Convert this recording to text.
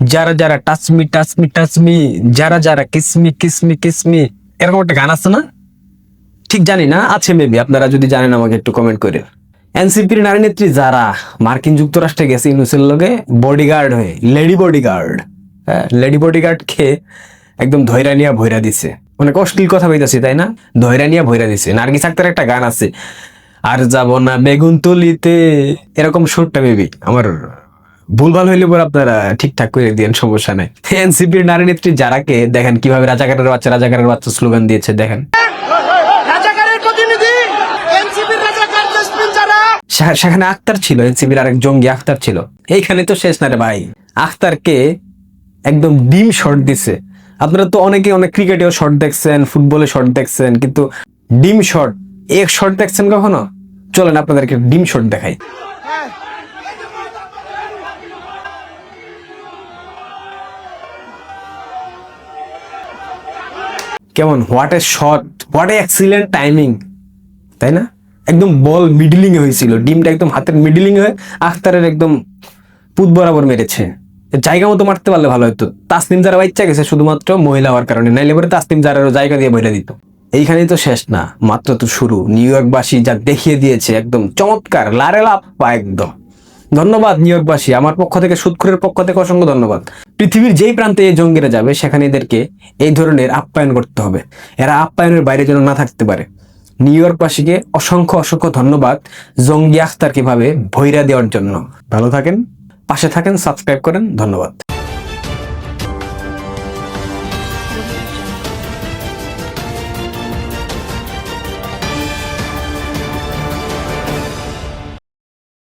যারা যারা টাচমি টাচমি টাচমি যারা যারা কিসমি কিসমি কিসমি এরকম একটা গান আছে না? ঠিক জানি না, আছে মেবি আপনারা যদি জানেন আমাকে একটু কমেন্ট করে। এনসিপির নারী নেত্রী যারা মার্কিন যুক্তরাষ্ট্রে গেছে ইউনুসের লগে বডিগার্ড হয়ে লেডি বডিগার্ড হ্যাঁ লেডি বডিগার্ড খেয়ে একদম ধৈরা নিয়া ভৈরা দিছে। অনেক অশ্লীল কথা বলতেছি, তাই না? ধৈরা নিয়া ভৈরা দিছে। নার্গিস আক্তার একটা গান আছে, আর যাব না বেগুন তুলিতে, এরকম সুরটা মেবি আমার ভুলভাল হইলে পরে আপনারা ঠিকঠাক করে দিয়েন সমস্যা নাই। এনসিপির নারী নেত্রী যারাকে দেখেন কীভাবে রাজাকারের বাচ্চা রাজাকারের বাচ্চা স্লোগান দিয়েছে দেখেন। এনসিপির সেখানে আক্তার ছিল এনসিবির আরেক জঙ্গি আক্তার ছিল। এইখানে তো শেষ না রে ভাই। আখতারকে একদম ডিম শট দিছে। আপনারা তো অনেকে অনেক ক্রিকেটেও শট দেখছেন ফুটবলে শট দেখছেন কিন্তু ডিম শট এক শট দেখছেন কখনো? চলেন আপনাদেরকে ডিম শট দেখাই। কেমন? What a shot what a excellent timing তাই না? একদম বল মিডলিং হয়েছিল। ডিমটা একদম হাতের মিডলিং হয়ে আখতারের একদম পুত বরাবর মেরেছে। জায়গা মতো মারতে পারলে ভালো হতো। তাসনিম যারা বাচ্চা গেছে শুধুমাত্র মহিলা হওয়ার কারণে। নাইলে পরে তাসনিম যারারও জায়গা দিয়ে বইটা দিত। এইখানেই তো শেষ না। মাত্র তো শুরু। নিউ ইয়র্কবাসী যা দেখিয়ে দিয়েছে, একদম চমৎকার। লারে লাপ্পা একদম। ধন্যবাদ নিয়োগবাসী আমার পক্ষ থেকে সুদখুরের পক্ষ থেকে অসংখ্য ধন্যবাদ। পৃথিবীর যেই প্রান্তে এই জঙ্গিরা যাবে, সেখানে এদেরকে এই ধরনের আপ্যায়ন করতে হবে। এরা আপ্যায়নের বাইরে যেন না থাকতে পারে। নিউ ইয়র্কবাসীকে অসংখ্য অসংখ্য ধন্যবাদ জঙ্গি আখতার কীভাবে ভৈরা দেওয়ার জন্য। ভালো থাকেন, পাশে থাকেন সাবস্ক্রাইব করেন, ধন্যবাদ।